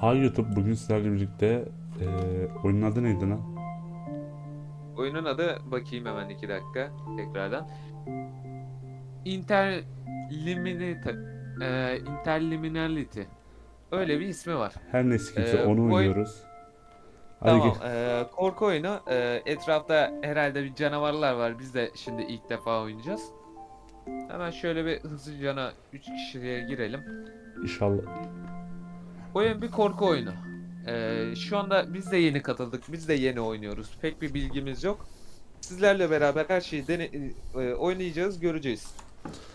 Hi YouTube bugün sizlerle birlikte eee oyunun adı neydi lan? Oyunun adı bakayım hemen iki dakika tekrardan. Interliminality. E, Interliminality. Öyle bir ismi var. Her neyse kimse Ee, onu oynuyoruz. Hadi tamam. e, korku oyunu. E, etrafta herhalde bir canavarlar var. Biz de şimdi ilk defa oynayacağız. Hemen şöyle bir hızlıca 3 kişiye girelim. İnşallah. Oyun bir korku oyunu. Ee, şu anda biz de yeni katıldık. Biz de yeni oynuyoruz. Pek bir bilgimiz yok. Sizlerle beraber her şeyi dene e, oynayacağız, göreceğiz.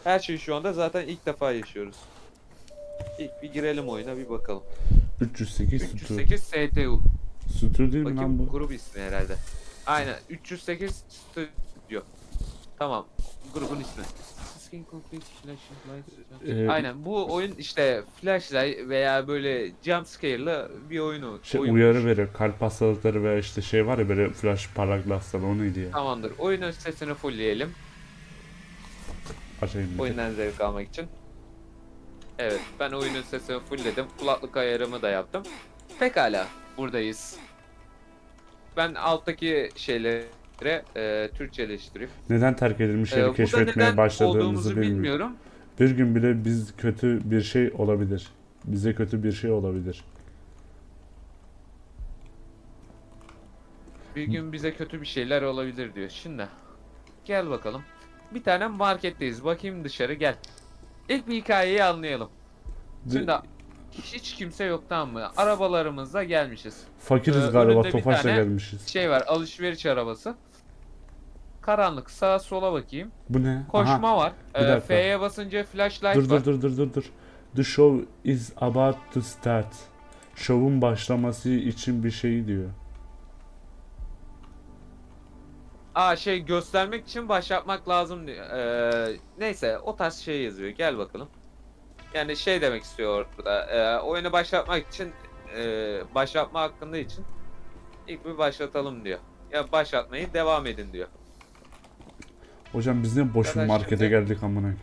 Her şeyi şu anda zaten ilk defa yaşıyoruz. İlk bir girelim oyuna bir bakalım. 308 sütü. 308 STU. Sütü değil mi lan Bakayım bu? grup ismi herhalde. Aynen 308 Studio. Tamam. Grubun ismi. Skin Complete Flashlight. Ee, Aynen bu oyun işte flashlight veya böyle jump scare'lı bir oyunu. Şey, oyunmuş. uyarı veriyor. Kalp hastalıkları veya işte şey var ya böyle flash hastalığı o neydi ya? Tamamdır. Oyunun sesini fullleyelim. Açayım bir de. Oyundan zevk almak için. Evet ben oyunun sesini fullledim. Kulaklık ayarımı da yaptım. Pekala buradayız. Ben alttaki şeyleri e, Türkçeleştireyim. Neden terk edilmiş Ee, yeri burada keşfetmeye neden başladığımızı olduğumuzu bilmiyorum. bilmiyorum. Bir gün bile biz kötü bir şey olabilir. Bize kötü bir şey olabilir. Bir gün bize kötü bir şeyler olabilir diyor. Şimdi gel bakalım. Bir tane marketteyiz. Bakayım dışarı gel. İlk bir hikayeyi anlayalım. Şimdi hiç kimse yok tamam mı? Arabalarımızla gelmişiz. Fakiriz Ee, galiba önünde bir Tofaş'la tane- gelmişiz. Şey var alışveriş arabası. Karanlık sağa sola bakayım. Bu ne? Aha. Koşma var. bir Ee, dakika. F'ye basınca flashlight Dur var. dur dur dur dur dur. The show is about to start. Şovun başlaması için bir şey diyor. Aa şey göstermek için başlatmak lazım diyor. Ee, neyse o tarz şey yazıyor. Gel bakalım. Yani şey demek istiyor orada. E, oyunu başlatmak için e, başlatma hakkında için ilk bir başlatalım diyor. Ya başlatmayı devam edin diyor. Hocam biz ne boş bir Arkadaş markete şimdi- geldik amına.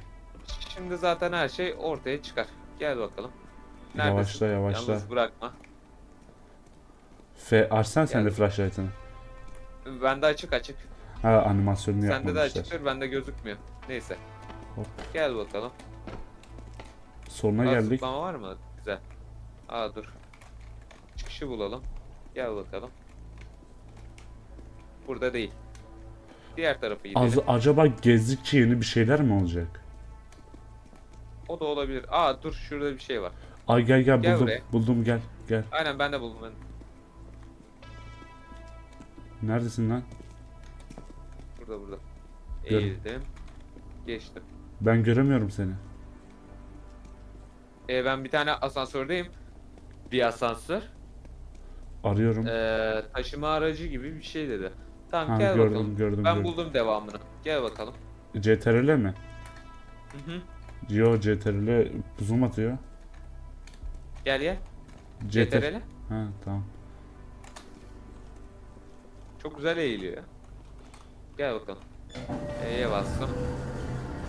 Şimdi zaten her şey ortaya çıkar. Gel bakalım. Yavaşla yavaşla. Yalnız bırakma. F açsan sen de flashlight'ını. Bende açık açık. Ha animasyonunu Sende de yapmamışlar. açıktır, bende gözükmüyor. Neyse. Hop. Gel bakalım. Sonuna geldik. Zıplama var mı? Güzel. Aa dur. Çıkışı bulalım. Gel bakalım. Burada değil. Diğer tarafı gidelim. Az, acaba gezdikçe yeni bir şeyler mi olacak? O da olabilir. Aa dur şurada bir şey var. Ay gel gel Gel buldum. buraya. Buldum gel gel. Aynen ben de buldum. Ben. Neredesin lan? Burada burada. Gör- Eğildim. Geçtim. Ben göremiyorum seni. Ee, ben bir tane asansördeyim. Bir asansör. Arıyorum. Ee, taşıma aracı gibi bir şey dedi. Tamam ha gel gördüm bakalım. gördüm. Ben gördüm. buldum devamını. Gel bakalım. CTRL mi? Hı hı. Yo CTRL zoom atıyor. Gel gel. CTRL. Ha tamam. Çok güzel eğiliyor. Gel bakalım. E'ye bastım.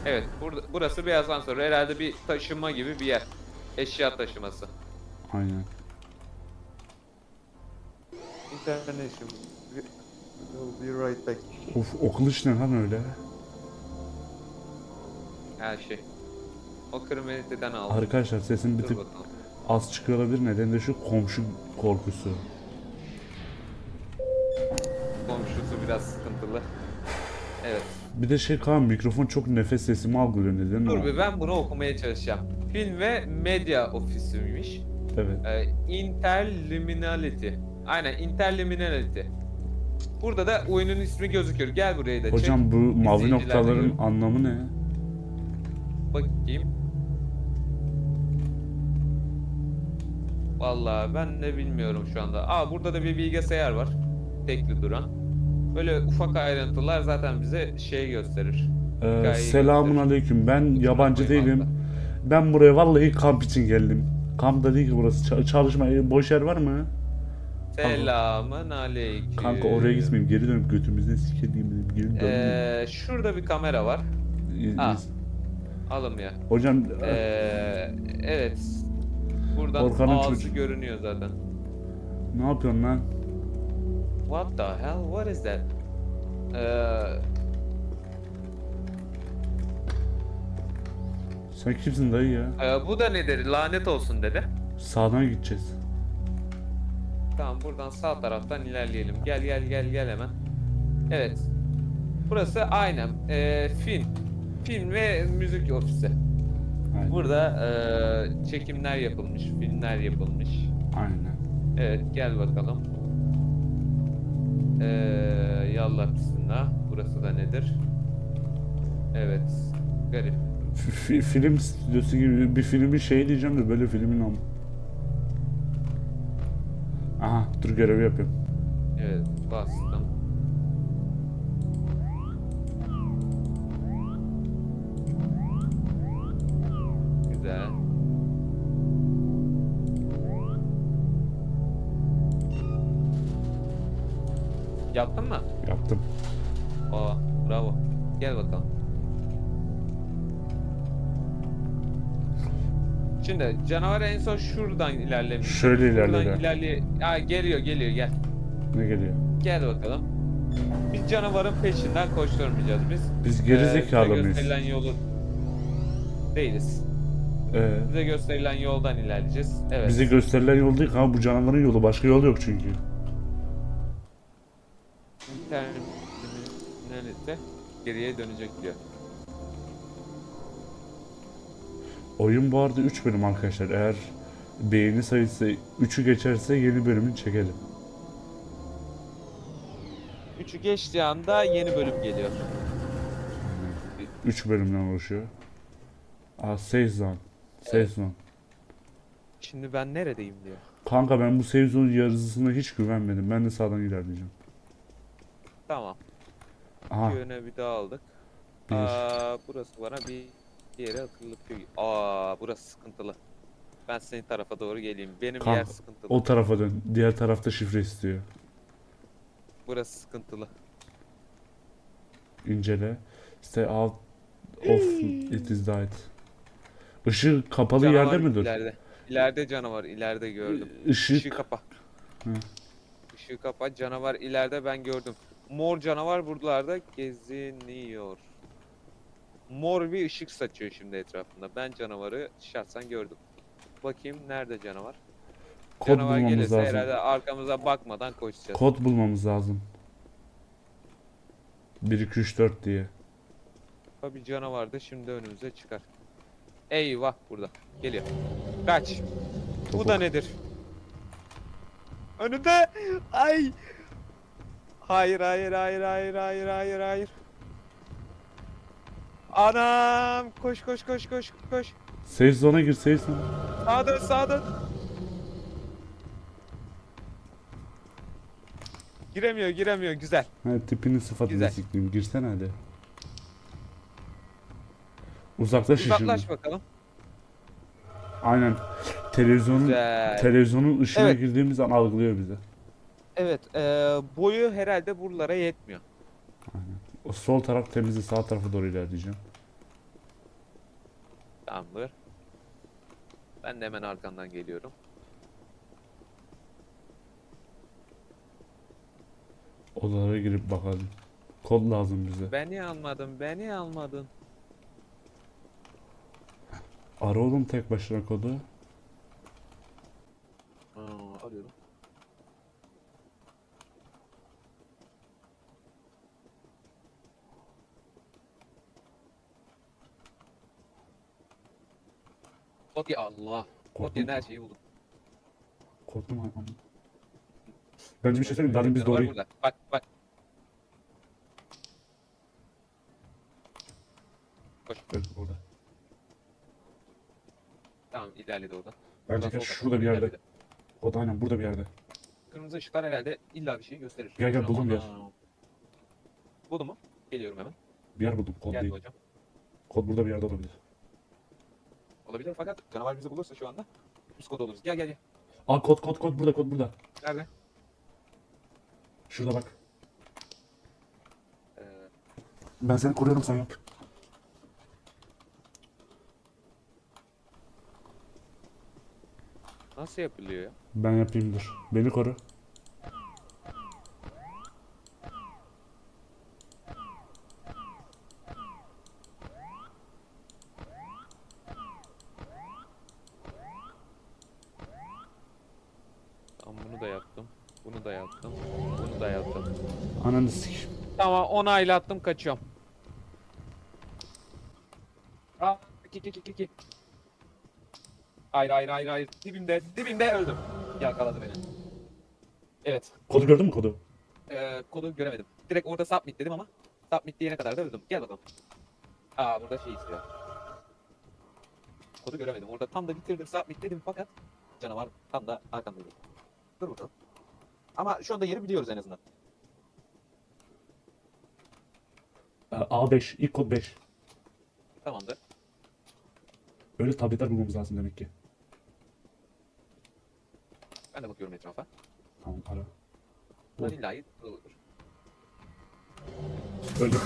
Evet, burada, burası bir asansör. Herhalde bir taşıma gibi bir yer. Eşya taşıması. Aynen. International. We'll be right back. Of o kılıç ne lan öyle? Her şey. O kriminaliteden aldım. Arkadaşlar sesim bir Dur tık bakalım. az çıkıyor olabilir. Nedeni de şu komşu korkusu. Komşusu biraz sıkıntılı. Evet. Bir de şey kan mikrofon çok nefes sesimi algılıyor neden Dur o? bir ben bunu okumaya çalışacağım. Film ve medya ofisiymiş. Evet. Ee, interliminality. Aynen interliminality. Burada da oyunun ismi gözüküyor. Gel buraya da çek. Hocam bu mavi İzleyiciler de noktaların gör- anlamı ne? Bakayım. Vallahi ben de bilmiyorum şu anda. Aa burada da bir bilgisayar var. Tekli duran. Böyle ufak ayrıntılar zaten bize şey gösterir. Ee, Hikayeyi selamun gösterir. aleyküm. Ben Kusura yabancı bakmayın değilim. Ben buraya vallahi kamp için geldim. Kamp da değil ki burası. Ç- çalışma boş yer var mı? Selamın aleyküm. Kanka oraya gitmeyeyim. Geri dönüp götümüzden sikediğim geri dönmeyeyim. Ee, şurada bir kamera var. İz- ah. iz- Alım ya. Hocam Ee, evet. Buradan Korkanın ağzı çocuğu. görünüyor zaten. Ne yapıyorsun lan? What the hell? What is that? Ee, Sen kimsin dayı ya? e, bu da nedir? Lanet olsun dedi. Sağdan gideceğiz. Tamam buradan sağ taraftan ilerleyelim. Gel gel gel gel hemen. Evet. Burası aynen e, film. Film ve müzik ofisi. Aynen. Burada e, çekimler yapılmış, filmler yapılmış. Aynen. Evet gel bakalım. Ee, yallah bismillah. Burası da nedir? Evet. Garip. Fi- film stüdyosu gibi bir filmin şey diyeceğim de böyle filmin am. Aha dur görevi yapıyorum. Evet bastım. Güzel. Yaptın mı? Şimdi canavar en son şuradan ilerlemiş. Şöyle ilerledi. ilerliyor. Ha, geliyor geliyor gel. Ne geliyor? Gel bakalım. Biz canavarın peşinden koşturmayacağız biz. Biz geri Ee, mıyız? gösterilen yolu değiliz. Ee, Bize gösterilen yoldan ilerleyeceğiz. Evet. bize gösterilen yol değil ama bu canavarın yolu başka yol yok çünkü. İnternette geriye dönecek diyor. Oyun bu arada 3 bölüm arkadaşlar. Eğer beğeni sayısı 3'ü geçerse yeni bölümünü çekelim. Üçü geçtiği anda yeni bölüm geliyor. 3 bölümden oluşuyor. Aa save zone. Save Evet. zone. Şimdi ben neredeyim diyor. Kanka ben bu save zone yarısına hiç güvenmedim. Ben de sağdan ilerleyeceğim. Tamam. Aha Bir öne bir daha aldık. bir. Aa, burası bana bir yere hatırlatıyor. Aa, burası sıkıntılı. Ben senin tarafa doğru geleyim. Benim Kanka, yer sıkıntılı. O tarafa dön. Diğer tarafta şifre istiyor. Burası sıkıntılı. İncele. Stay out of it is died. Işığı kapalı Canavar yerde mi dur? İleride. İleride canavar. ileride gördüm. Işık. Işığı kapa. Hı. Işığı kapa. Canavar ileride ben gördüm. Mor canavar buralarda geziniyor. Mor bir ışık saçıyor şimdi etrafında. Ben canavarı şahsen gördüm. Bakayım nerede canavar? Kod canavar bulmamız gelirse lazım. herhalde arkamıza bakmadan koşacağız. Kod bulmamız lazım. 1 2 3 4 diye. Tabii canavar da şimdi önümüze çıkar. Eyvah burada. Geliyor. Kaç. Bu Topuk. da nedir? Önünde. Ay. Hayır hayır hayır hayır hayır hayır hayır. Anam koş koş koş koş koş. Save zone'a gir save zone. Sağa dön sağa dön. Giremiyor giremiyor güzel. Ha tipinin sıfatını Güzel. sikleyeyim. Girsene hadi. Uzaklaş işini. Uzaklaş bakalım. Aynen. Televizyonun Güzel. televizyonun ışığına Evet. girdiğimiz an algılıyor bizi. Evet eee, boyu herhalde buralara yetmiyor. O sol taraf temizdi sağ tarafa doğru ilerleyeceğim. Tamamdır. Ben de hemen arkandan geliyorum. Odalara girip bakalım. Kod lazım bize. Beni almadın, beni almadın. Ara oğlum tek başına kodu. Aa, arıyorum. Okey Allah. Korktum. Okey her şeyi buldum. Korktum ay- ama. Bence bir şey söyleyeyim. Demin biz Canavar doğru... burada. Bak bak. Evet, orada. Tamam ilerledi orada. Bence Buradan gel sol şurada bir tarafa yerde. ilerledi. Kod aynen burada bir yerde. Kırmızı ışıklar herhalde illa bir şey gösterir. Gel, gel, buldum bir yer. Ana. Buldun mu? Geliyorum hemen. Bir yer buldum. Kod Geldi değil. hocam. Kod burada bir yerde olabilir. Olabilir fakat canavar bizi bulursa şu anda üst kod oluruz. Gel gel gel. Aa kod kod kod burada kod burada. Nerede? Şurada bak. Ee, Ben seni koruyorum sen yap. Nasıl yapılıyor ya? Ben yapayım dur. Beni koru. Tamam bunu da yaptım. Bunu da yaptım. Bunu da yaptım. Ananı sik. Tamam onaylattım kaçıyorum. Aa, iki iki iki iki. Hayır hayır hayır hayır. Dibimde dibimde öldüm. Yakaladı beni. Evet. Kodu gördün mü kodu? Ee, kodu göremedim. Direkt orada submit dedim ama submit diyene kadar da öldüm. Gel bakalım. Aa burada şey istiyor. Kodu göremedim. Orada tam da bitirdim submit dedim fakat canavar tam da arkamdaydı. Dur bakalım. Ama şu anda yeri biliyoruz en azından. A5. İlk kod 5. Tamamdır. Öyle tabletler bulmamız lazım demek ki. Ben de bakıyorum etrafa. Tamam ara. Lan illahi olur. Öldüm.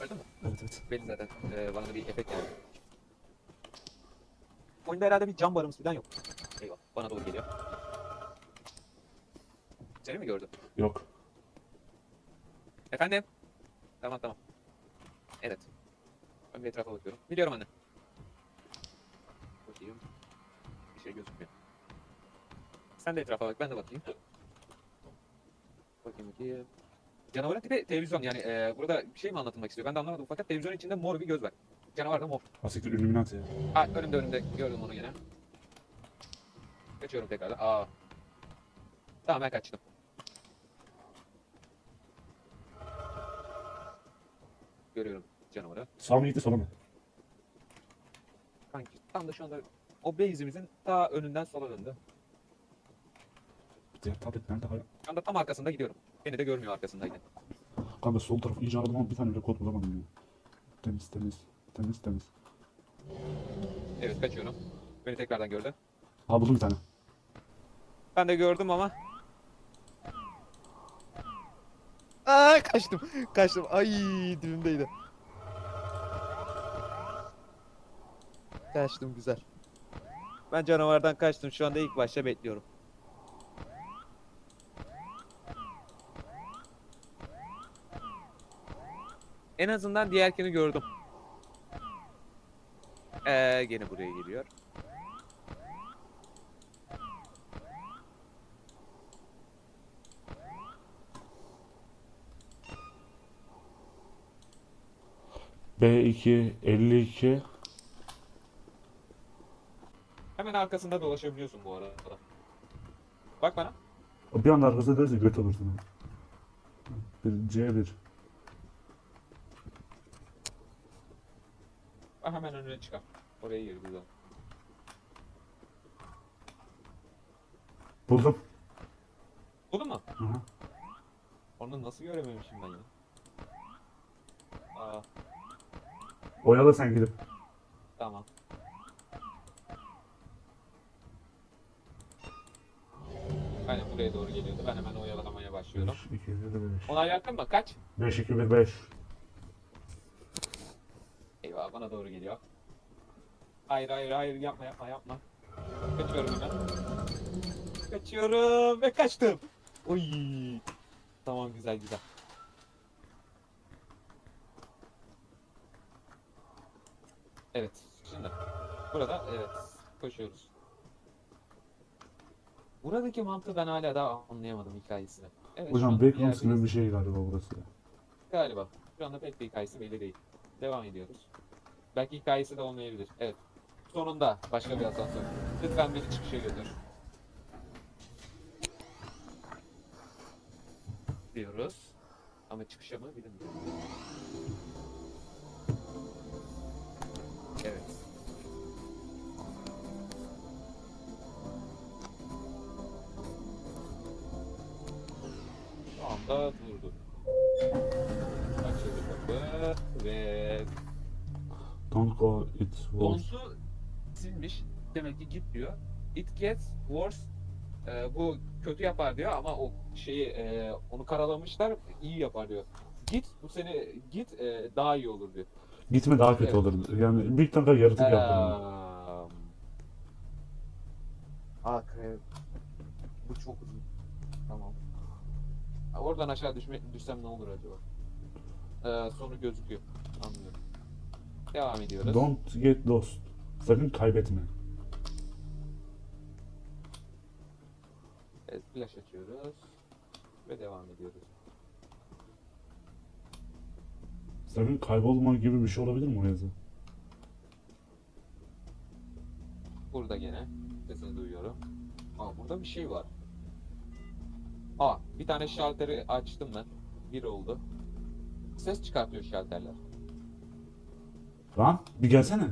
Öldü mü? Evet evet. Belli zaten. Ee, bana da bir efekt geldi. Oyunda herhalde bir cam barımız falan yok. Eyvah. Bana doğru geliyor. Seni mi gördü? Yok. Efendim? Tamam tamam. Evet. Ben bir etrafa bakıyorum. Biliyorum anne. Bakayım. Bir şey gözükmüyor. Sen de etrafa bak ben de bakayım. Bakayım bakayım. Canavarın tipi televizyon yani e, burada bir şey mi anlatılmak istiyor? Ben de anlamadım fakat televizyonun içinde mor bir göz var. Canavar da mor. Asiktir Illuminati ya. Ha önümde önümde gördüm onu yine. Kaçıyorum tekrardan. Aa. Tamam ben kaçtım. Görüyorum canavarı. Sağ mı gitti sola mı? Kanki tam da şu anda o base'imizin ta önünden sola döndü. Diğer tablet nerede? Hayır. Şu anda tam arkasında gidiyorum. Beni de görmüyor arkasındaydı. Kanka sol tarafı iyice aradım ama bir tane kod bulamadım ya. Temiz temiz. Temiz temiz. Evet kaçıyorum. Beni tekrardan gördü. Ha buldum bir tane. Ben de gördüm ama. Aa kaçtım. Kaçtım. Ay dibimdeydi. Kaçtım güzel. Ben canavardan kaçtım. Şu anda ilk başta bekliyorum. En azından diğerkini gördüm. Ee, gene buraya geliyor. B2 52 Hemen arkasında dolaşabiliyorsun bu arada. Bak bana. Bir anda arkasına dönse göt olursun. Bir C1 Bak hemen önüne çıkar. Oraya gir güzel. Buldum. Buldun mu? Hı hı. Onu nasıl görememişim ben ya? Aa, Oyala sen gidip. tamam. Aynen buraya doğru geliyordu. Ben hemen oyalamaya başlıyorum. 5 2 1 5. Ona yakın mı? Kaç? 5 2 1 5. Eyvah bana doğru geliyor. Hayır hayır hayır yapma yapma yapma. Kaçıyorum hemen. Kaçıyorum ve kaçtım. Oy. Tamam güzel güzel. Evet şimdi burada evet koşuyoruz. Buradaki mantığı ben hala daha anlayamadım hikayesini. Evet, Hocam Backrooms gibi bir şey galiba burası. Galiba. Şu anda pek bir hikayesi belli değil. Devam ediyoruz. Belki hikayesi de olmayabilir. Evet. Sonunda başka bir asansör. Lütfen beni çıkışa götür. Diyoruz. Ama çıkışa mı bilmiyorum. Evet. Şu anda durdu. Açıldı kapı ve Don't go it was. Don't'u silmiş. Demek ki git diyor. It gets worse. Ee, bu kötü yapar diyor ama o şeyi e, onu karalamışlar iyi yapar diyor. Git bu seni git e, daha iyi olur diyor. Gitme daha kötü Evet. olur. Yani büyük tanka yaratık yaptım. Eee, Aa kre... Bu çok uzun. Tamam. Ha, oradan aşağı düşme, düşsem ne olur acaba? Ee, sonu gözüküyor. Anlıyorum. Devam ediyoruz. Don't get lost. Sakın kaybetme. Evet, flash açıyoruz. Ve devam ediyoruz. Sakın kaybolma gibi bir şey olabilir mi o yazı? Burada gene sesini duyuyorum. Aa burada bir şey var. Aa bir tane şalteri açtım ben. Bir oldu. Ses çıkartıyor şalterler. Lan bir gelsene.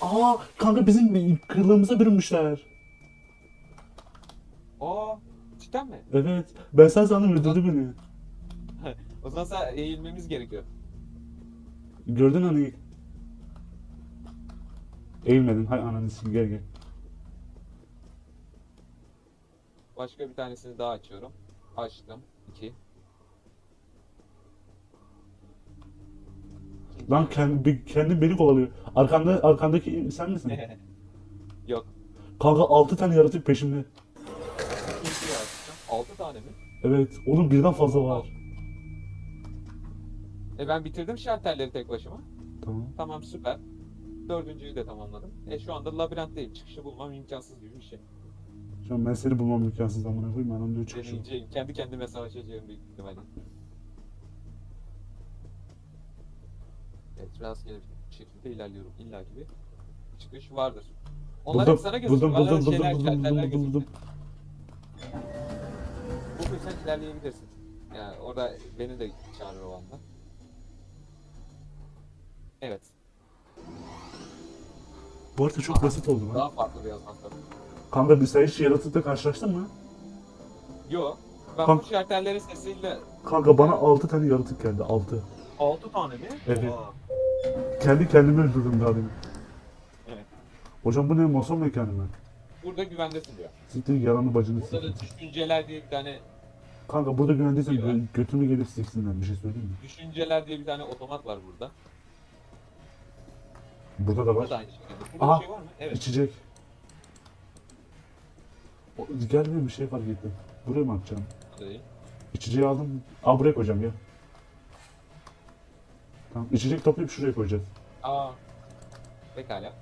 Aa kanka bizim kırlığımıza bürünmüşler. aa cidden mi? Evet. Ben sen sandım öldürdü beni. O zaman sen eğilmemiz gerekiyor. Gördün hani. Eğilmedin. Hay ananı sil gel gel. Başka bir tanesini daha açıyorum. Açtım. İki. Lan kendi, kendi beni kovalıyor. Arkanda, arkandaki sen misin? Yok. Kanka 6 tane yaratık peşimde. İkinciyi açtım. Altı tane mi? Evet. Oğlum birden fazla var. E ben bitirdim şalterleri tek başıma. Tamam. Tamam süper. Dördüncüyü de tamamladım. E şu anda labirentteyim. Çıkışı bulmam imkansız gibi bir şey. Şu an ben seni bulmam imkansız amına koyayım. Ben onu diyor çıkışım. Deneyeceğim. Kendi kendime savaşacağım büyük ihtimalle. Evet rastgele bir şekilde ilerliyorum. İlla ki bir çıkış vardır. Onlar Buldum, hep sana gözüküyor. buldum, buldum, buldum, buldum, buldum, buldum. gözükmüyor. Bu sen ilerleyebilirsin. Yani orada beni de çağırır o anda. Evet. Bu arada çok basit oldu lan. Daha farklı bir yazmak tabii. Kanka bir sen hiç yaratıkla karşılaştın mı? Yo. Ben Kank- bu şartellerin sesiyle Kanka bana 6 tane yaratık geldi. 6. 6 tane mi? Evet. Aa. Kendi kendimi öldürdüm daha demin. Evet. Hocam bu ne mason mekanı mı? Burada güvendesin diyor. Siktir yalanı bacını Burada siktir. da düşünceler diye bir tane Kanka burada güvendeysen İyi gö- götümü gelip siksinler bir şey söyleyeyim mi? düşünceler diye bir tane otomat var burada. Burada da Burada var. da aynı şekilde. Burada Aha. bir şey var mı? Evet. İçecek. O, gelmiyor bir şey fark ettim. Buraya mı atacağım? Burada değil. İçeceği aldım. Aa buraya koyacağım ya. Tamam içecek toplayıp şuraya koyacağız. Aa. Pekala.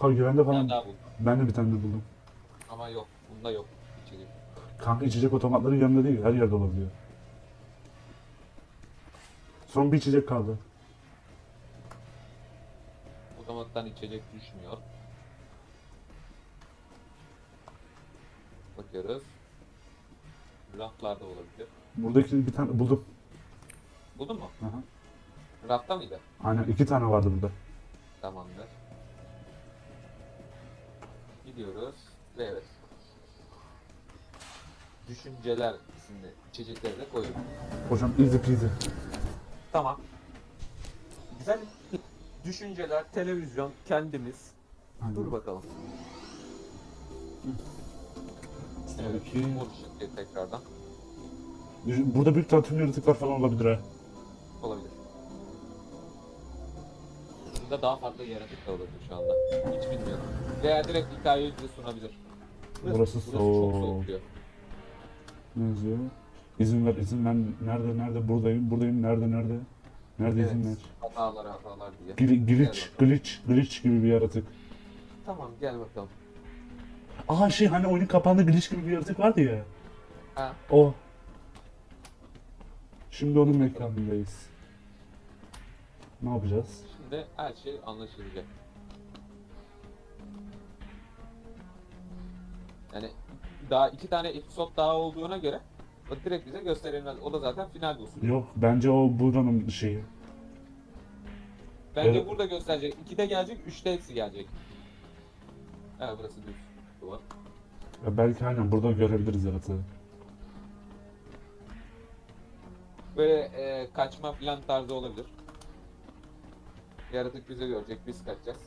Kanka güvende Bir tane falan. daha buldum. Ben de bir tane de buldum. Ama yok. Bunda yok. İçecek. Kanka içecek otomatları yanında değil, her yerde olabiliyor. Son bir içecek kaldı. Otomattan içecek düşmüyor. Bakıyoruz. Raflarda olabilir. Buradaki bir tane buldum. Buldun mu? Aha. Rafta mıydı? Aynen iki tane vardı burada. Tamamdır. Gidiyoruz ve evet. Düşünceler isimli içecekleri de koyuyorum. Hocam easy peasy. Tamam. Güzel. Düşünceler, televizyon, kendimiz. Aynen. Dur bakalım. Evet, tekrardan. Burada bir tane tüm yaratıklar falan olabilir ha. Olabilir. Burada daha farklı yaratık da olabilir şu anda. Hiç bilmiyorum. Veya direkt hikayeyi bize sunabilir. Burası çok soğuk. soğuk diyor. Ne yazıyor? İzin ver, izin ver. Nerede, nerede? Buradayım, buradayım. Nerede, nerede? Nerede izin ver? Hatalar hatalar diye. Gl- glitch, glitch, glitch gibi bir yaratık. Tamam gel bakalım. Aa şey hani oyunun kapağında glitch gibi bir yaratık vardı ya. Ha, O. Şimdi onun mekanındayız. Ne yapacağız? şimdi her şey anlaşılacak. Yani daha iki tane episod daha olduğuna göre o direkt bize gösterilmez. O da zaten final boss'u. Yok bence o buranın şeyi. Bence Evet. burada gösterecek. 2'de gelecek, 3'te hepsi gelecek. Evet burası düz duvar. Ya belki aynen burada görebiliriz yaratığı. Böyle e, kaçma falan tarzı olabilir. Yaratık bizi görecek, biz kaçacağız.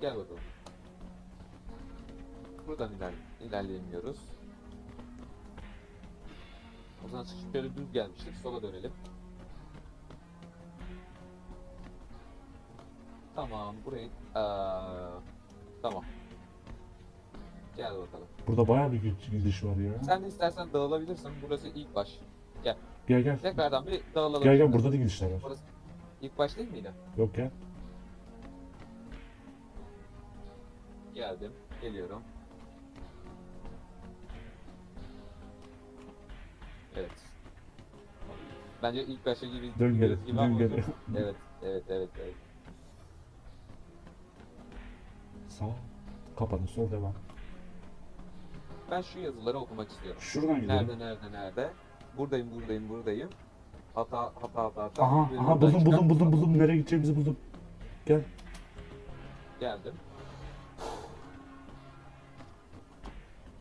Gel bakalım. Buradan iler ilerleyemiyoruz. O zaman şöyle düz gelmiştik, sola dönelim. Tamam, burayı... Aa, tamam. Gel bakalım. Burada bayağı bir gidiş- var ya. Sen de istersen dağılabilirsin. Burası ilk baş. Gel gel. Tekrardan bir dağılalım. Gel gel burada da gidişler var. Burası ilk baş değil miydi? Yok gel. Geldim. Geliyorum. Bence ilk başa gibi Dön geri. gibi Dön geri. Evet, evet, evet, evet. Sağ. Kapadı. Sol devam. Ben şu yazıları okumak istiyorum. Şuradan gidelim. Nerede, nerede, nerede? Buradayım, buradayım, buradayım. Hata, hata, hata, hata. Aha, Bir aha buldum buldum buldum buldum. Nereye gideceğimizi buldum. Gel. Geldim.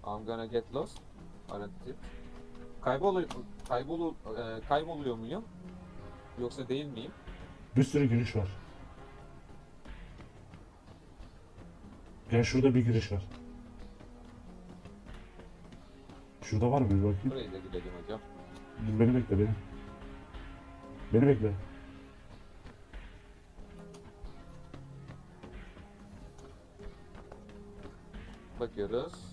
I'm gonna get lost. Alternatif. Kayboluyor, kaybolu, e, kayboluyor muyum? Yoksa değil miyim? Bir sürü giriş var. Gel şurada bir giriş var. Şurada var mı bir bakayım. Burayı da gidelim hocam. Dur beni bekle beni. Beni bekle. Bakıyoruz.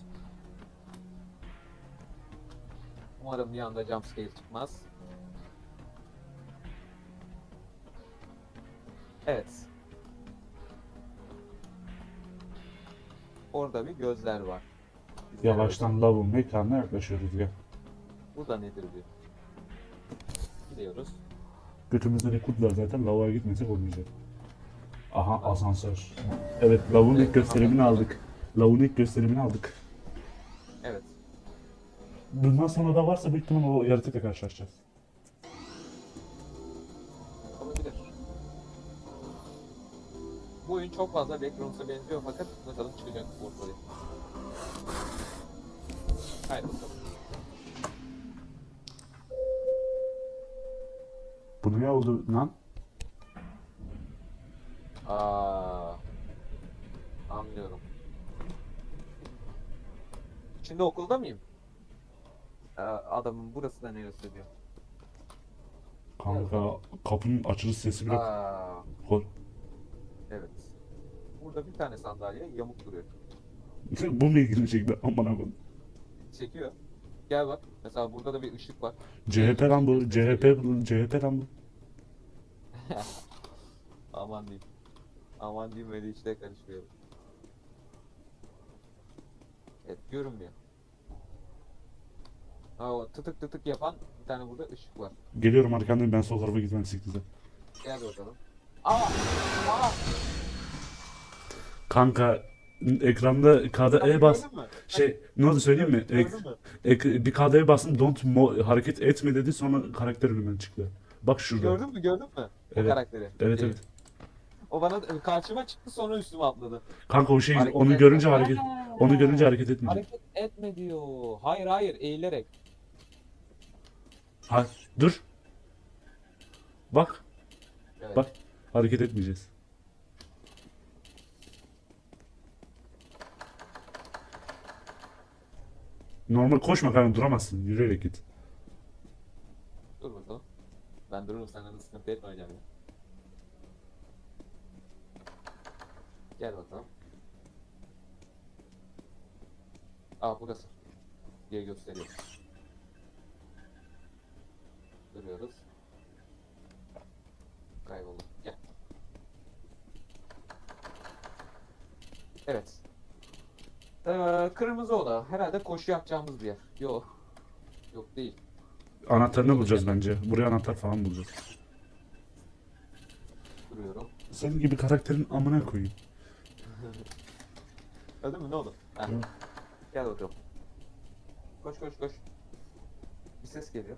Umarım bir anda jumpscare çıkmaz. Evet. Orada bir gözler var. Yavaştan lavın mekanına yaklaşıyoruz gel. Bu da nedir bir? Gidiyoruz. Götümüzde de kurt var zaten lava gitmesek olmayacak. Aha asansör. Evet lavun ilk gösterimini aldık. Lavun ilk gösterimini aldık. Bundan sonra da varsa büyük ihtimal o yaratıkla karşılaşacağız. Olabilir. Bu oyun çok fazla Backrooms'a benziyor fakat bakalım çıkacak bu ortaya. Haydi bakalım. Bu ne oldu lan? Aa, anlıyorum. Şimdi okulda mıyım? Aa, adamın burası da ne gösteriyor? Kanka kapının açılış sesi bile Aa, kor. evet. Burada bir tane sandalye yamuk duruyor. Bu mu ilgimi çekti? Aman aman. Çekiyor. Gel bak. Mesela burada da bir ışık var. CHP lan bu. CHP. CHP lan bu. Aman diyeyim. Aman diyeyim böyle işte karışmıyorum. Evet görünmüyor. Ha, o tıtık tıtık yapan bir tane burada ışık var. Geliyorum arkandayım ben sol tarafa gitmem siktize. Gel bakalım. Aa! Aa! Kanka ekranda K'da E bas. Gördün mü? Şey ne oldu söyleyeyim mi? Ek, Gördün mü? ek- bir K'da E bastım don't mo- hareket etme dedi sonra karakter önümden çıktı. Bak şurada. Gördün mü? Gördün mü? O Evet. karakteri. Evet evet. O bana karşıma çıktı sonra üstüme atladı. Kanka o şey Hareket onu etme. görünce hareket Ha! onu görünce hareket etmeyecek. Hareket etme diyor. Hayır hayır eğilerek. Ha dur. Bak Evet. Bak. hareket etmeyeceğiz. Normal koşma kanka duramazsın. Yürüyerek git. Dur bakalım. Ben dururum senden de sıkıntı etme hocam ya. Gel bakalım. Aa burası. diye gösteriyor. Duruyoruz. Kayboldu. Gel. Evet. Ee, kırmızı oda. Herhalde koşu yapacağımız bir yer. Yok. Yok değil. Anahtarını bulacağız bence. Buraya anahtar falan bulacağız. Duruyorum. Senin gibi karakterin amına koyayım. Öldün mü ne oldu? Ha. Gel bakalım. Koş koş koş. Bir ses geliyor.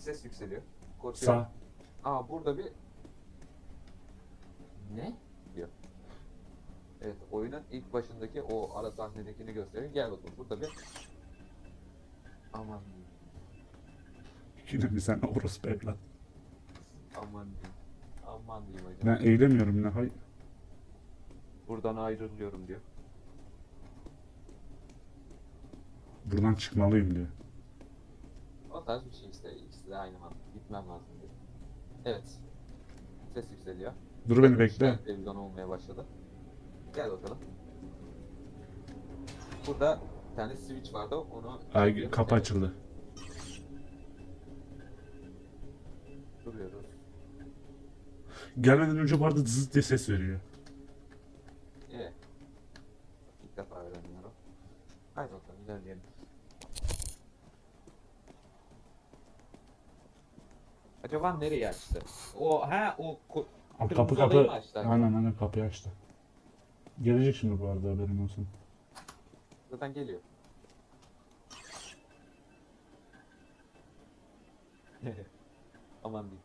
Bir ses yükseliyor. Korkuyor. Sağ. Aa burada bir... Ne? Diyor. Evet oyunun ilk başındaki o ara sahnedekini gösteriyor. Gel bakalım burada bir... Aman. Yine mi sen orospu evlat? Aman diyeyim. Aman diyeyim hocam. Ben eğlemiyorum ne hay. Buradan ayrılıyorum diyor. Buradan çıkmalıyım diyor. O tarz bir şey işte. De aynı mantık. Gitmem lazım diyor. Evet. Ses yükseliyor. Dur beni bekle. Televizyon olmaya başladı. Gel bakalım. Burada bir tane switch vardı onu Ay, kapı açıldı. duruyoruz. Gelmeden önce bu arada zıt diye ses veriyor. Evet. İlk defa öğreniyorum. Haydi bakalım ilerleyelim. Acaba nereye açtı? O ha o ko- Abi Kırmızı kapı odayı kapı. mı açtı? Aynen aynen kapıyı açtı. Gelecek şimdi bu arada haberin olsun. zaten geliyor. Aman diyeyim.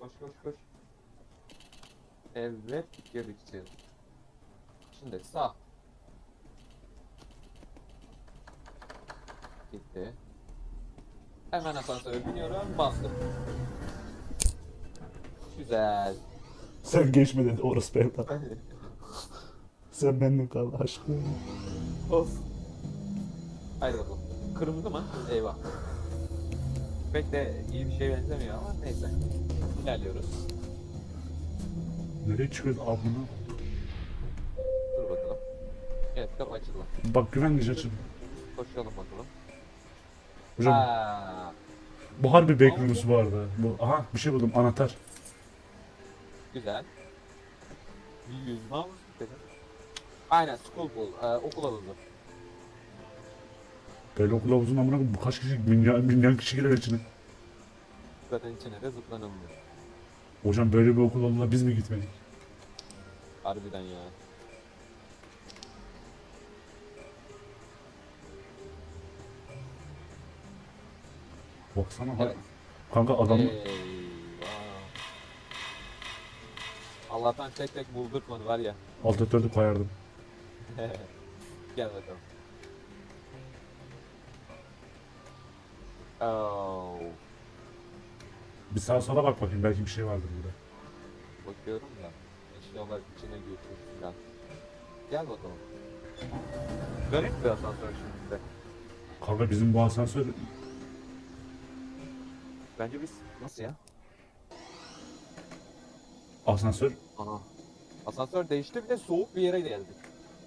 Koş koş koş. Evet girdik içeri. Şimdi sağ. Gitti. Hemen asansöre biniyorum bastım. Güzel. Sen geçme dedi orası evlat. Sen benimle kal aşkım. Of. Haydi bakalım. Kırmızı mı? Eyvah. Pek de iyi bir şeye benzemiyor ama neyse. İlerliyoruz. Nereye çıkıyoruz abbunu? Dur bakalım. Evet kapı açıldı. Bak güvenlice açın. Koşalım bakalım. Hocam Aa, bu harbi backrooms bu arada. Bu, aha bir şey buldum anahtar. güzel. Bir yüz mü almış dedim. Aynen school pool. Ee, okul havuzu. Böyle okul havuzunun amına koyayım, bu kaç kişi milyon, milyon kişi girer içine. Zaten içine de zıplanılmıyor. Hocam böyle bir okul olduğuna biz mi gitmedik? Harbiden ya. Baksana Evet. Kanka adam Eyvah. Allah'tan tek tek buldurtmadı var ya. altı koyardım. Gel bakalım. Oh, Bir sağa sola bak bakayım belki bir şey vardır burada. bakıyorum da eşyalar içine götürsün ya. Gel bakalım. Garip bir asansör şimdi. Kanka bizim bu asansör Bence biz nasıl ya? asansör Aha. Asansör değişti bir de soğuk bir yere geldik.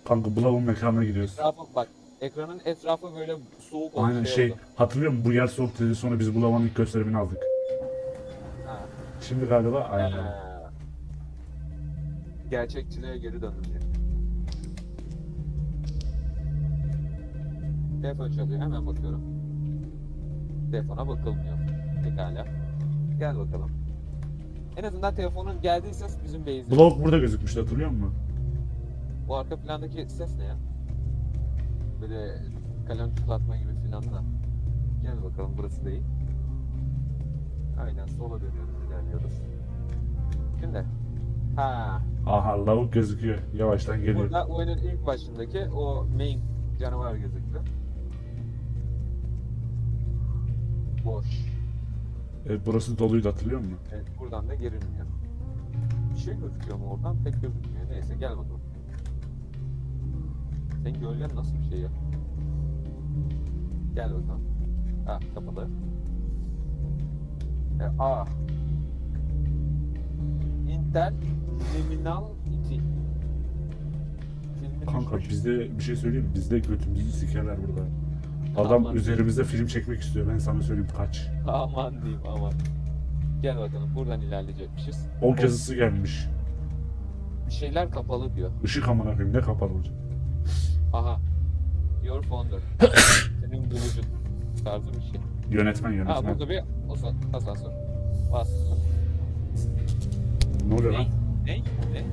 kanka Bulav'ın mekanına gidiyoruz. Etrafı bak ekranın etrafı böyle soğuk oldu Aynen şey oldu. hatırlıyor musun bu yer soğuk dedi sonra biz Bulav'ın ilk gösterimini aldık. Ha. Şimdi galiba aynen. Ha. Gerçekçiliğe geri döndüm ya. Telefon çalıyor hemen bakıyorum. Telefona bakılmıyor. Pekala. Gel bakalım. En azından telefonun geldiği ses bizim base'imiz. Bulav burada gözükmüştü hatırlıyor musun? Bu arka plandaki ses ne ya? Böyle kalem tıklatma gibi filan da. Gel bakalım burası değil. Aynen sola dönüyoruz ilerliyoruz. Şimdi. Ha. Aha lavuk gözüküyor. Yavaştan geliyor. Burada oyunun ilk başındaki o main canavar gözüktü. Boş. Evet burası doluydu hatırlıyor musun? Evet buradan da girilmiyor. Bir şey gözüküyor mu oradan? Pek gözükmüyor. Neyse gel bakalım. Senin gölgen nasıl bir şey ya? Gel bakalım. Ha kapalı. E, A. Intel Criminal 2. Filmi Kanka düşmüş. bizde bir şey söyleyeyim mi? Bizde götümüzü sikerler burada. Adam Aman. üzerimizde film çekmek istiyor. Ben sana söyleyeyim kaç. Aman diyeyim aman. Gel bakalım buradan ilerleyecekmişiz. Ok yazısı gelmiş. Bir şeyler kapalı diyor. Işık amına koyayım ne kapalı olacak. Aha. Your founder. Senin bulucun. Tarzı bir şey. Yönetmen Ha yönetmen. burada bir asa- asansör. Bas. Ne oluyor Ne? lan? Ne? Ne?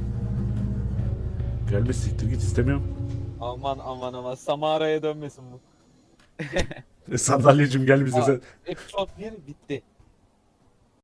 Gelme siktir git istemiyorum. Aman aman aman. Samara'ya dönmesin bu. Sandalyecim gel bize Aa. sen. Episode 1 bitti.